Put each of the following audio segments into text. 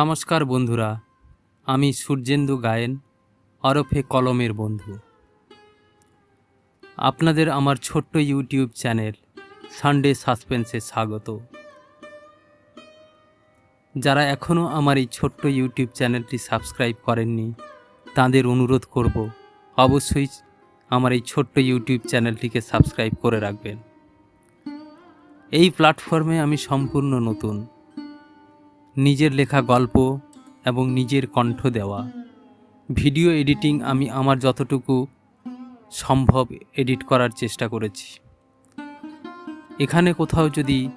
নমস্কার বন্ধুরা, আমি সূর্যেন্দু গায়েন ওরফে কলমের বন্ধু। আপনাদের আমার ছোট্ট ইউটিউব চ্যানেল সানডে সাসপেন্সে স্বাগত। যারা এখনও আমার এই ছোট্ট ইউটিউব চ্যানেলটি সাবস্ক্রাইব করেননি, তাদের অনুরোধ করব অবশ্যই আমার এই ছোট্ট ইউটিউব চ্যানেলটিকে সাবস্ক্রাইব করে রাখবেন। এই প্ল্যাটফর্মে আমি সম্পূর্ণ নতুন। নিজের লেখা গল্প এবং নিজের কণ্ঠ দেওয়া। ভিডিও এডিটিং আমি আমার যতটুকু সম্ভব এডিট করার চেষ্টা করেছি। এখানে কোথাও যদি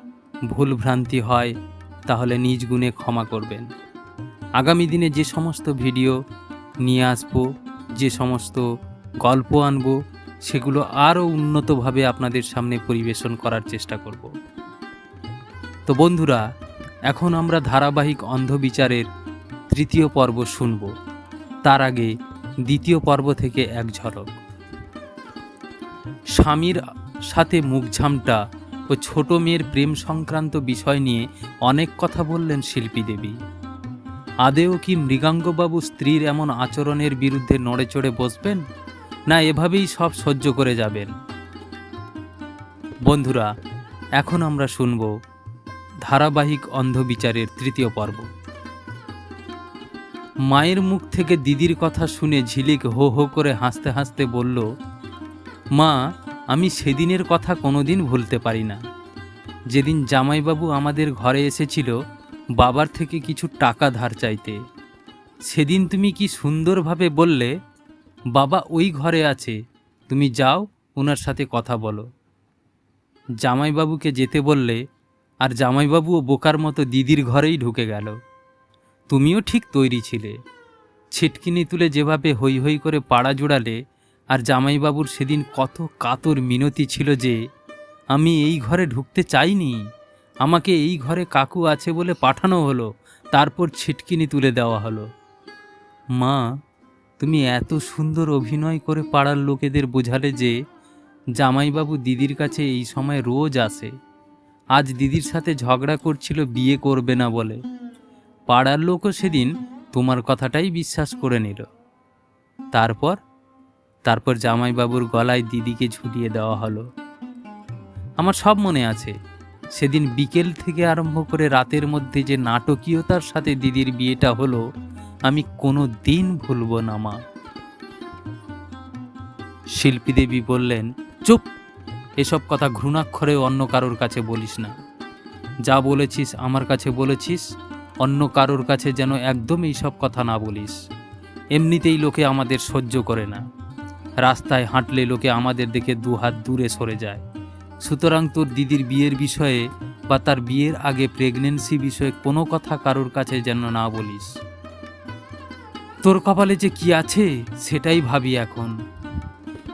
ভুল ভ্রান্তি হয়, তাহলে নিজ গুণে ক্ষমা করবেন। আগামী দিনে যে সমস্ত ভিডিও নিয়ে আসব, যে সমস্ত গল্প আনব, সেগুলো আরও উন্নতভাবে আপনাদের সামনে পরিবেশন করার চেষ্টা করব। তো বন্ধুরা এখন আমরা ধারাবাহিক অন্ধবিচারের তৃতীয় পর্ব শুনব। তার আগে দ্বিতীয় পর্ব থেকে এক ঝলক। স্বামীর সাথে মুখঝামটা ও ছোট মেয়ের প্রেম সংক্রান্ত বিষয় নিয়ে অনেক কথা বললেন শিল্পী দেবী। আদেও কি মৃগাঙ্গবাবু স্ত্রীর এমন আচরণের বিরুদ্ধে নড়ে চড়ে বসবেন, না এভাবেই সব সহ্য করে যাবেন? বন্ধুরা, এখন আমরা শুনব ধারাবাহিক অন্ধবিচারের তৃতীয় পর্ব। মায়ের মুখ থেকে দিদির কথা শুনে ঝিলিক হো হো করে হাসতে হাসতে বলল, মা, আমি সেদিনের কথা কোনোদিন ভুলতে পারি না। যেদিন জামাইবাবু আমাদের ঘরে এসেছিল বাবার থেকে কিছু টাকা ধার চাইতে। সেদিন তুমি কি সুন্দরভাবে বললে, বাবা ওই ঘরে আছে, তুমি যাও ওনার সাথে কথা বলো। জামাইবাবুকে যেতে বললে আর জামাইবাবুও বোকার মতো দিদির ঘরেই ঢুকে গেল। তুমিও ঠিক তৈরি ছিলে। ছিটকিনি তুলে যেভাবে হৈ হৈ করে পাড়া জোড়ালে, আর জামাইবাবুর সেদিন কত কাতর মিনতি ছিল যে, আমি এই ঘরে ঢুকতে চাইনি। আমাকে এই ঘরে কাকু আছে বলে পাঠানো হলো, তারপর ছিটকিনি তুলে দেওয়া হলো। মা, তুমি এত সুন্দর অভিনয় করে পাড়ার লোকেদের বোঝালে যে, জামাইবাবু দিদির কাছে এই সময় রোজ আসে। আজ দিদির সাথে ঝগড়া করছিল, বিয়ে করবে না বলে। পাড়ার লোকও সেদিন তোমার কথাটাই বিশ্বাস করে নিল। তারপর? তারপর জামাইবাবুর গলায় দিদিকে ঝুলিয়ে দেওয়া হলো। আমার সব মনে আছে। সেদিন বিকেল থেকে আরম্ভ করে রাতের মধ্যে যে নাটকীয়তার সাথে দিদির বিয়েটা হলো, আমি কোনো দিন ভুলব না, মা। শিল্পী দেবী বললেন, চুপ! এসব কথা ঘৃণাক্ষরে অন্য কারোর কাছে বলিস না। যা বলেছিস আমার কাছে বলেছিস, অন্য কারোর কাছে যেন একদম এইসব কথা না বলিস। এমনিতেই লোকে আমাদের সহ্য করে না। রাস্তায় হাঁটলে লোকে আমাদের দেখে দু হাত দূরে সরে যায়। সুতরাং তোর দিদির বিয়ের বিষয়ে বা তার বিয়ের আগে প্রেগনেন্সি বিষয়ে কোনো কথা কারোর কাছে যেন না বলিস। তোর কপালে যে কি আছে, সেটাই ভাবি এখন।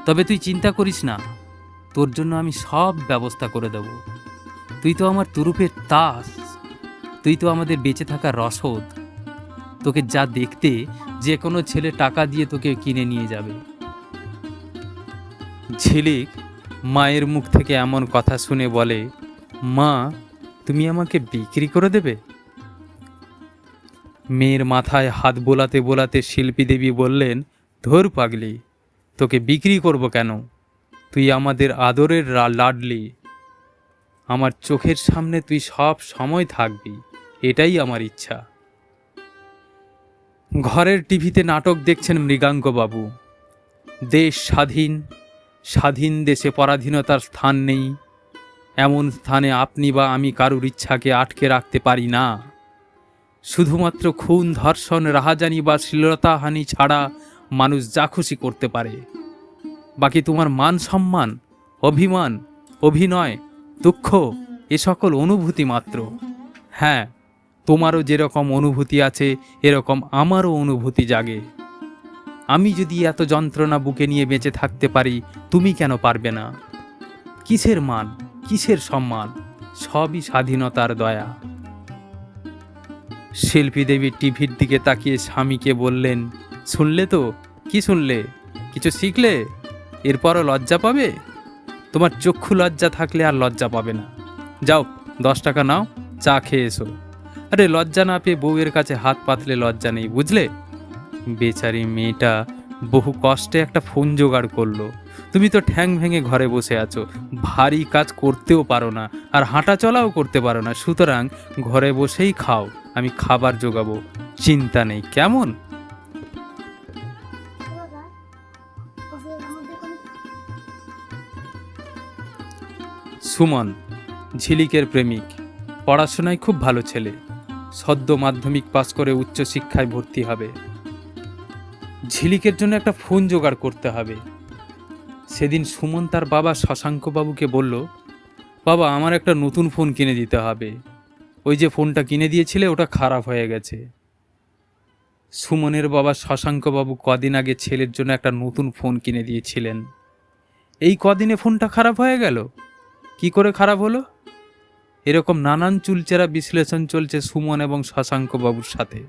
তবে তুই চিন্তা করিস না। তোর জন্য আমি সব ব্যবস্থা করে দেব। তুই তো আমার তুরুপের তাস। তুই তো আমাদের বেঁচে থাকা রসদ। তোকে যা দেখতে যে কোনো ছেলে টাকা দিয়ে তোকে কিনে নিয়ে যাবে। ঝিলিক মায়ের মুখ থেকে এমন কথা শুনে বলে, মা, তুমি আমাকে বিক্রি করে দেবে? মেয়ের মাথায় হাত বোলাতে বোলাতে শিল্পী দেবী বললেন, ধর পাগলি, তোকে বিক্রি করব কেন? তুই আমাদের আদরের লাডলি। আমার চোখের সামনে তুই সব সময় থাকবি, এটাই আমার ইচ্ছা। ঘরের টিভিতে নাটক দেখছেন মৃগাঙ্কবাবু দেশ স্বাধীন স্বাধীন দেশে পরাধীনতার স্থান নেই। এমন স্থানে আপনি বা আমি কারুর ইচ্ছাকে আটকে রাখতে পারি না। শুধুমাত্র খুন, ধর্ষণ, রাহাজানি বা শ্লীলতাহানি ছাড়া মানুষ যা খুশি করতে পারে। বাকি তোমার মান সম্মান, অভিমান, অভিনয়, দুঃখ, এ সকল অনুভূতি মাত্র। হ্যাঁ তোমারও যেরকম অনুভূতি আছে, এরকম আমারও অনুভূতি জাগে। আমি যদি এত যন্ত্রণা বুকে নিয়ে বেঁচে থাকতে পারি, তুমি কেন পারবে না? কিসের মান, কিসের সম্মান? সবই স্বাধীনতার দয়া। শিল্পী দেবী টিভির দিকে তাকিয়ে স্বামীকে বললেন, শুনলে তো? কি শুনলে? কিছু শিখলে? এরপরও লজ্জা পাবে? তোমার চক্ষু লজ্জা থাকলে আর লজ্জা পাবে না। যাও, দশ টাকা নাও, চা খেয়ে এসো। আরে, লজ্জা না পেয়ে বউয়ের কাছে হাত পাতলে লজ্জা নেই, বুঝলে? বেচারি মেয়েটা বহু কষ্টে একটা ফোন জোগাড় করল। তুমি তো ঠ্যাং ভেঙে ঘরে বসে আছো, ভারী কাজ করতেও পারো না, আর হাঁটা চলাও করতে পারো না। সুতরাং ঘরে বসেই খাও, আমি খাবার জোগাবো। চিন্তা নেই, কেমন? সুমন, ঝিলিকের প্রেমিক, পড়াশোনায় খুব ভালো ছেলে, সদ্য মাধ্যমিক পাস করে উচ্চশিক্ষায় ভর্তি হবে। ঝিলিকের জন্য একটা ফোন জোগাড় করতে হবে। সেদিন সুমন তার বাবা শশাঙ্কবাবুকে বলল, বাবা, আমার একটা নতুন ফোন কিনে দিতে হবে। ওই যে ফোনটা কিনে দিয়েছিলে, ওটা খারাপ হয়ে গেছে। সুমনের বাবা শশাঙ্কবাবু কদিন আগে ছেলের জন্য একটা নতুন ফোন কিনে দিয়েছিলেন। এই কদিনে ফোনটা খারাপ হয়ে গেল? কি করে খারাপ হলো? এরকম নানান চুলচেরা বিশ্লেষণ চলছে সুমন এবং শশাঙ্কবাবুর সাথে।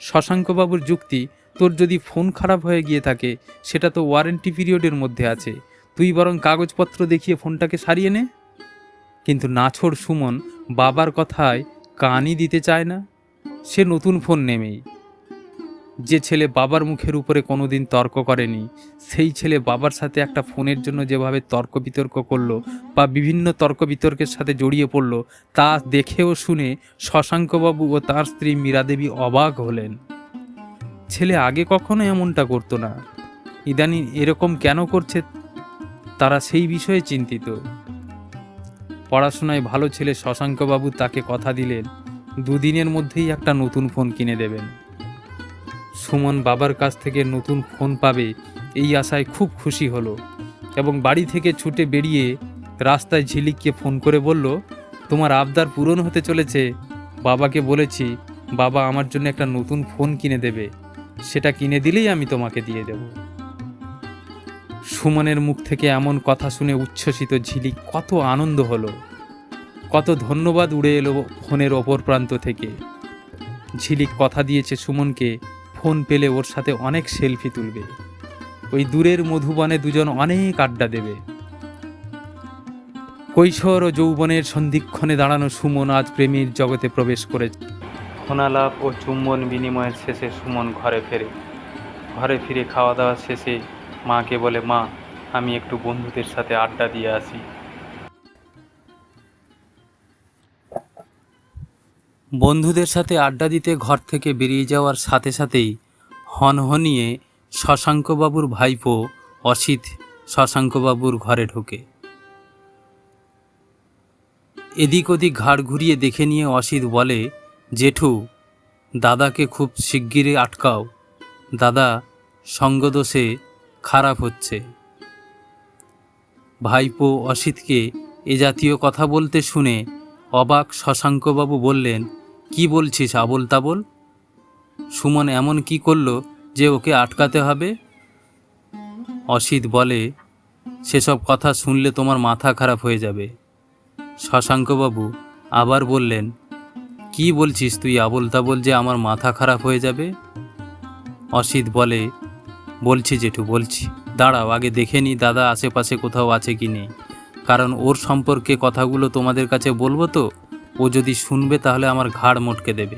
শশাঙ্কবাবুর যুক্তি, তোর যদি ফোন খারাপ হয়ে গিয়ে থাকে, সেটা তো ওয়ারেন্টি পিরিয়ডের মধ্যে আছে। তুই বরং কাগজপত্র দেখিয়ে ফোনটাকে সারিয়ে নে। কিন্তু নাছোড় সুমন বাবার কথায় কানই দিতে চায় না। সে নতুন ফোন নেমেই। যে ছেলে বাবার মুখের উপরে কোনো দিন তর্ক করেনি, সেই ছেলে বাবার সাথে একটা ফোনের জন্য যেভাবে তর্ক বিতর্ক করল বা বিভিন্ন তর্ক বিতর্কের সাথে জড়িয়ে পড়ল, তা দেখেও শুনে শশাঙ্কবাবু ও তার স্ত্রী মীরাদেবী অবাক হলেন। ছেলে আগে কখনো এমনটা করতো না। ইদানিং এরকম কেন করছে তারা সেই বিষয়ে চিন্তিত। পড়াশোনায় ভালো ছেলে শশাঙ্কবাবু তাকে কথা দিলেন, দুদিনের মধ্যেই একটা নতুন ফোন কিনে দেবেন। সুমন বাবার কাছ থেকে নতুন ফোন পাবে এই আশায় খুব খুশি হলো এবং বাড়ি থেকে ছুটে বেরিয়ে রাস্তায় ঝিলিককে ফোন করে বলল, তোমার আবদার পূরণ হতে চলেছে। বাবাকে বলেছি, বাবা আমার জন্য একটা নতুন ফোন কিনে দেবে। সেটা কিনে দিলেই আমি তোমাকে দিয়ে দেব। সুমনের মুখ থেকে এমন কথা শুনে উচ্ছ্বসিত ঝিলিক কত আনন্দ হলো। কত ধন্যবাদ উড়ে এলো ফোনের ওপর প্রান্ত থেকে। ঝিলিক কথা দিয়েছে সুমনকে ফোন পেলে ওর সাথে অনেক সেলফি তুলবে। ওই দূরের মধুবনে দুজন অনেক আড্ডা দেবে। কৈশোর ও যৌবনের সন্ধিক্ষণে দাঁড়ানো সুমন আজ প্রেমীর জগতে প্রবেশ করেছে। ফোনালাপ ও চুম্বন বিনিময়ের শেষে সুমন ঘরে ফেরে। ঘরে ফিরে খাওয়া দাওয়া শেষে মাকে বলে, মা, আমি একটু বন্ধুদের সাথে আড্ডা দিয়ে আসি। বন্ধুদের সাথে আড্ডা দিতে ঘর থেকে বেরিয়ে যাওয়ার সাথে সাথেই হনহনিয়ে শশাঙ্কবাবুর ভাইপো অসিত শশাঙ্কবাবুর ঘরে ঢোকে। এদিক ওদিক ঘাড় ঘুরিয়ে দেখে নিয়ে অসিত বলে, জেঠু, দাদাকে খুব শিগগিরই আটকাও। দাদা, সঙ্গদোষে খারাপ হচ্ছে। ভাইপো অসিতকে এ জাতীয় কথা বলতে শুনে অবাক শশাঙ্কবাবু বললেন কি বলছিস, আবল তাবল? সুমন এমন কি করল যে ওকে আটকাতে হবে? অসিত বলে, সেসব কথা শুনলে তোমার মাথা খারাপ হয়ে যাবে। শশাঙ্কবাবু আবার বললেন, কি বলছিস তুই, আবল তাবল, যে আমার মাথা খারাপ হয়ে যাবে? অসিত বলে, বলছি জেঠু, বলছি। দাঁড়াও, আগে দেখে নি দাদা আশেপাশে কোথাও আছে কি নেই। কারণ ওর সম্পর্কে কথাগুলো তোমাদের কাছে বলব তো? ও যদি শুনবে তাহলে আমার ঘাড় মটকে দেবে।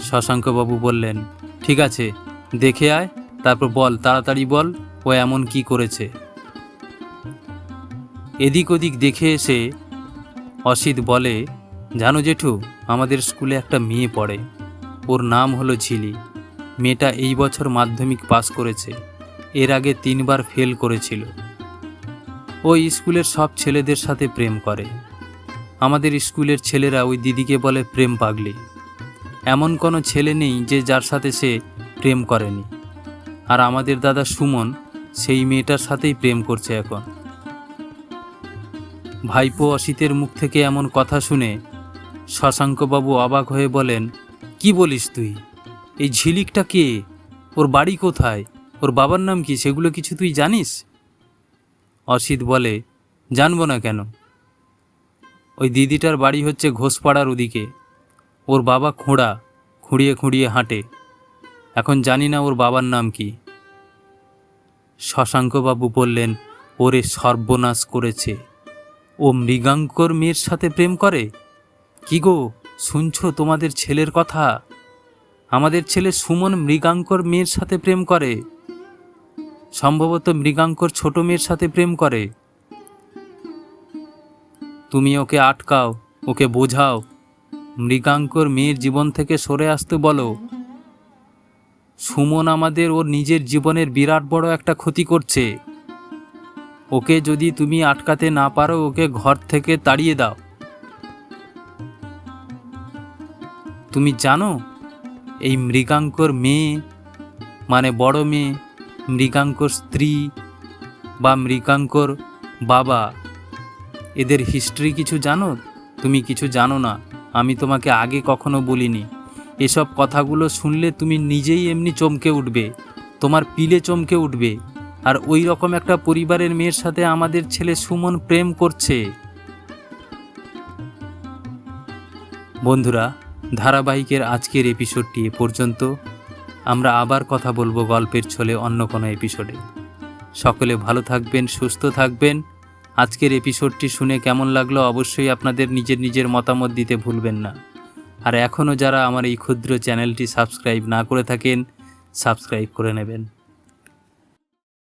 শশাঙ্কবাবু বললেন, ঠিক আছে, দেখে আয়, তারপর বল, তাড়াতাড়ি বল, ও এমন কি করেছে? এদিক ওদিক দেখে এসে অসিত বলে, জানো জেঠু, আমাদের স্কুলে একটা মেয়ে পড়ে। ওর নাম হলো ঝিলি। মেয়েটা এই বছর মাধ্যমিক পাস করেছে। এর আগে তিনবার ফেল করেছিল। ওই স্কুলের সব ছেলেদের সাথে প্রেম করে। আমাদের স্কুলের ছেলেরা ওই দিদিকে বলে প্রেম পাগলি। এমন কোনো ছেলে নেই যে যার সাথে সে প্রেম করেনি। আর আমাদের দাদা সুমন, সেই মেয়েটার সাথেই প্রেম করছে এখন। ভাইপো অসিতের মুখ থেকে এমন কথা শুনে শশাঙ্কবাবু অবাক হয়ে বলেন, কি বলিস তুই? এই ঝিলিকটা কে? ওর বাড়ি কোথায়? ওর বাবার নাম কি? সেগুলো কিছু তুই জানিস? অসিত বলে, জানব না কেন। ওই দিদিটার বাড়ি হচ্ছে ঘোষপাড়ার ওদিকে। ওর বাবা খোঁড়া, খুঁড়িয়ে খুঁড়িয়ে হাঁটে। এখন জানি না ওর বাবার নাম কি। শশাঙ্কবাবু বললেন, ওরে সর্বনাশ করেছে। ও মৃগাঙ্কর মেয়ের সাথে প্রেম করে? কি গো, শুনছো তোমাদের ছেলের কথা? আমাদের ছেলে সুমন মৃগাঙ্কর মেয়ের সাথে প্রেম করে। সম্ভবত মৃগাঙ্কর ছোট মেয়ের সাথে প্রেম করে। তুমি ওকে আটকাও, ওকে বোঝাও। মৃগাঙ্কর মেয়ের জীবন থেকে সরে আসতে বলো। সুমন আমাদের ওর নিজের জীবনের বিরাট বড় একটা ক্ষতি করছে। ওকে যদি তুমি আটকাতে না পারো, ওকে ঘর থেকে তাড়িয়ে দাও। তুমি জানো, এই মৃগাঙ্কর মেয়ে মানে বড় মেয়ে, মৃগাঙ্কর স্ত্রী বা মৃগাঙ্কর বাবা এদের হিস্ট্রি কিছু জানো? তুমি কিছু জানো না। আমি তোমাকে আগে কখনো বলিনি। এসব কথাগুলো শুনলে তুমি নিজেই এমনি চমকে উঠবে। তোমার পিলে চমকে উঠবে। আর ওই রকম একটা পরিবারের মেয়ের সাথে আমাদের ছেলে সুমন প্রেম করছে। বন্ধুরা, ধারাবাহিকের আজকের এপিসোডটি এ পর্যন্ত। আমরা আবার কথা বলব গল্পের ছলে অন্য কোনো এপিসোডে সকলে ভালো থাকবেন, সুস্থ থাকবেন। আজকের এপিসোডটি শুনে কেমন লাগল অবশ্যই আপনাদের নিজের নিজের মতামত দিতে ভুলবেন না। আর এখনও যারা আমার এই ক্ষুদ্র চ্যানেলটি সাবস্ক্রাইব না করে থাকেন, সাবস্ক্রাইব করে নেবেন।